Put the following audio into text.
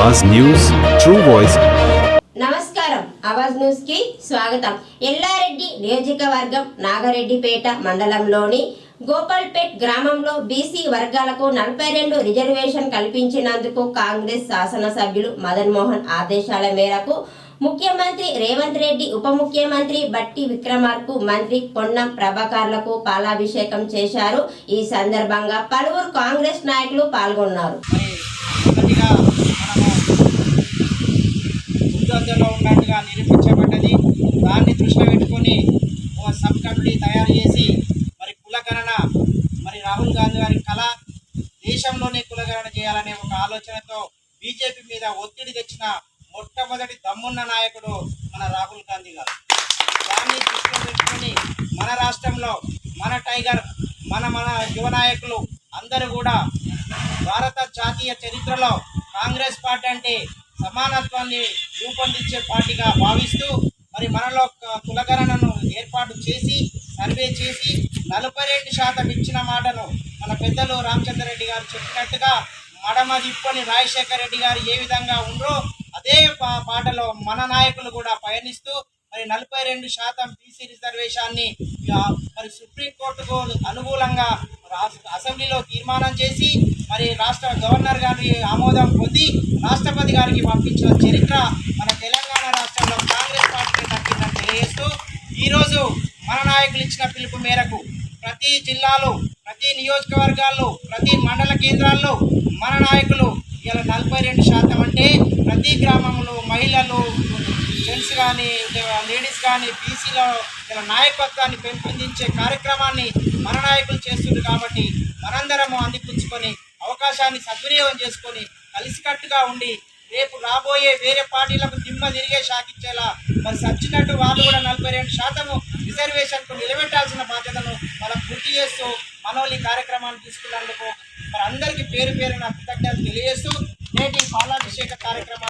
Awaaz news true voice నమస్కారం. అవాజ్ న్యూస్కి స్వాగతం. ఎల్లారెడ్డి నియోజకవర్గం నాగరెడ్డిపేట మండలంలోని గోపాల్పేట్ గ్రామంలో బీసీ వర్గాలకు నలభై రెండు రిజర్వేషన్ కల్పించినందుకు కాంగ్రెస్ శాసనసభ్యులు మదన్ మోహన్ ఆదేశాల మేరకు ముఖ్యమంత్రి రేవంత్ రెడ్డి ఉప ముఖ్యమంత్రి బట్టి విక్రమార్కు మంత్రి పొన్నం ప్రభాకర్లకు పాలాభిషేకం చేశారు. ఈ సందర్భంగా పలువురు కాంగ్రెస్ నాయకులు పాల్గొన్నారు. దాన్ని దృష్టిలో పెట్టుకొని ఒక సబ్ కమిటీ తయారు చేసి మరి కులగణన మరి రాహుల్ గాంధీ గారి కళ దేశంలోనే కులగణన చేయాలనే ఒక ఆలోచనతో బీజేపీ మీద ఒత్తిడి తెచ్చిన మొట్టమొదటి దమ్మున్న నాయకుడు మన రాహుల్ గాంధీ గారు. దాన్ని దృష్టిలో పెట్టుకొని మన రాష్ట్రంలో మన టైగర్ మన మన యువ నాయకులు అందరూ కూడా భారత జాతీయ చరిత్రలో కాంగ్రెస్ పార్టీ అంటే సమానత్వాన్ని రూపొందించే పార్టీగా భావిస్తూ మరి మనలో కులగణనను ఏర్పాటు చేసి సర్వే చేసి నలభై రెండు శాతం ఇచ్చిన మాటను మన పెద్దలు రామచంద్రరెడ్డి గారు చెప్పినట్టుగా మడమ తిప్పని రాజశేఖర రెడ్డి గారు ఏ విధంగా ఉండరో అదే పా- పాటలో మన నాయకులు కూడా పయనిస్తూ మరి నలభై రెండు శాతం బీసీ రిజర్వేషన్ని మరి సుప్రీంకోర్టుకు అనుకూలంగా అసెంబ్లీలో తీర్మానం చేసి మరి రాష్ట్ర గవర్నర్ గారి ఆమోదం పొంది రాష్ట్రపతి గారికి పంపించిన చరిత్ర మన తెలంగాణ రాష్ట్రంలో కాంగ్రెస్ పార్టీకి దక్కిందని తెలియజేస్తూ ఈరోజు మన నాయకులు ఇచ్చిన పిలుపు మేరకు ప్రతి జిల్లాలో ప్రతి నియోజకవర్గాల్లో ప్రతి మండల కేంద్రాల్లో మన నాయకులు ఇలా నలభై రెండు శాతం అంటే ప్రతి గ్రామంలో మహిళలు జెంట్స్ కానీ లేడీస్ కానీ బీసీలో ఇలా నాయకత్వాన్ని పెంపొందించే కార్యక్రమాన్ని మన నాయకులు చేస్తుంది కాబట్టి మనందరము అందిపుచ్చుకొని అవకాశాన్ని సద్వినియోగం చేసుకొని కలిసికట్టుగా ఉండి రేపు రాబోయే వేరే పార్టీలకు దిమ్మ తిరిగే షాకిచ్చేలా మరి సచ్చినట్టు వాళ్ళు కూడా నలభై రెండు శాతము రిజర్వేషన్కు నిలబెట్టాల్సిన బాధ్యతను వాళ్ళకు గుర్తు చేస్తూ మనోళ్ళు ఈ కార్యక్రమాన్ని తీసుకున్నందుకు మరి అందరికీ పేరు పేరు నా కృతజ్ఞతలు తెలియజేస్తూ నేటి పాలాభిషేక కార్యక్రమాన్ని